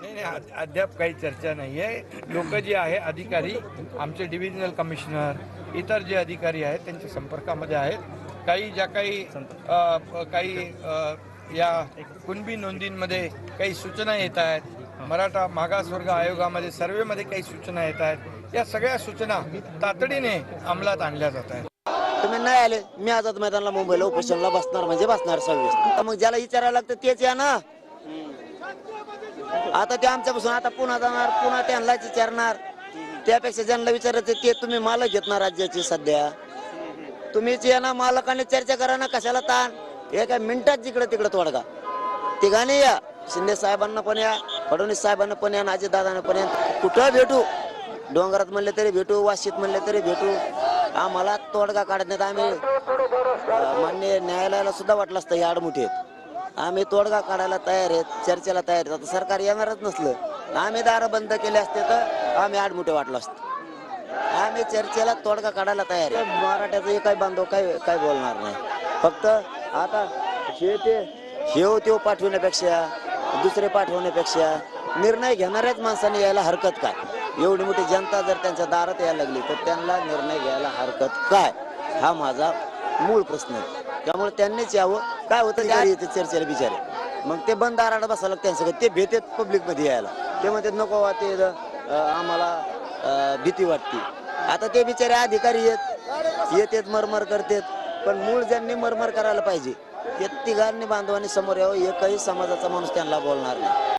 नाही नाही अद्याप काही चर्चा नाही आहे लोक जे आहे अधिकारी आमचे डिव्हिजनल कमिशनर इतर जे अधिकारी आहेत त्यांच्या संपर्कामध्ये आहेत. काही ज्या काही काही या कुणबी नोंदींमध्ये काही सूचना येत आहेत मराठा मागासवर्ग आयोगामध्ये सर्वेमध्ये काही सूचना येत आहेत या सगळ्या सूचना तातडीने अंमलात आणल्या जात आहेत. तुम्ही नाही आले मी आझाद मैदानला मुंबईला उपोषणला बसणार म्हणजे बसणार सव्वीस. मग ज्याला विचारायला लागतं तेच या ना. आता ते आमच्यापासून आता पुन्हा जाणार पुन्हा त्यांनाच विचारणार. त्यापेक्षा ज्यांना विचारायचं ते तुम्ही मालक घेत ना राज्याची सध्या. तुम्हीच या ना मालकाने चर्चा करा ना कशाला ताण. एका मिनिटात जिकडे तिकडे तोडगा. तिघांनी या. शिंदे साहेबांना पण या फडणवीस साहेबांना पण या अजित दादांना पण या. कुठं भेटू? डोंगरात म्हणले तरी भेटू वाशीत म्हणले तरी भेटू. आम्हाला तोडगा काढण्यात आम्ही मान्य न्यायालयाला सुद्धा वाटलं असतं या आडमुठीत आहेत आम्ही तोडगा काढायला तयार आहेत चर्चेला तयार आहेत. आता सरकार येणारच नसलं. आम्ही दारं बंद केले असते तर आम्ही आडमुठे वाटलो असतो. आम्ही चर्चेला तोडगा काढायला तयार आहे मराठ्याचं काही बांधव काय काय बोलणार नाही. फक्त आता हे ते हे ते पाठवण्यापेक्षा दुसरे पाठवण्यापेक्षा निर्णय घेणाऱ्याच माणसाने यायला हरकत काय? एवढी मोठी जनता जर त्यांच्या दारात यायला लागली तर त्यांना निर्णय घ्यायला हरकत काय? हा माझा मूळ प्रश्न आहे. त्यामुळे त्यांनीच यावं. काय होतं त्या येते चर्चेला बिचारे. मग ते बंद दारात बसायला लागतं त्यांचं ते भेटेत पब्लिकमध्ये यायला. ते म्हणतात नको वा ते आम्हाला भीती वाटते. आता ते बिचारे अधिकारी येत. येतेत मरमर करतेत. पण मूळ ज्यांनी मरमर करायला पाहिजे ते तिघांनी बांधवांनी समोर यावं. एकही समाजाचा माणूस त्यांना बोलणार नाही.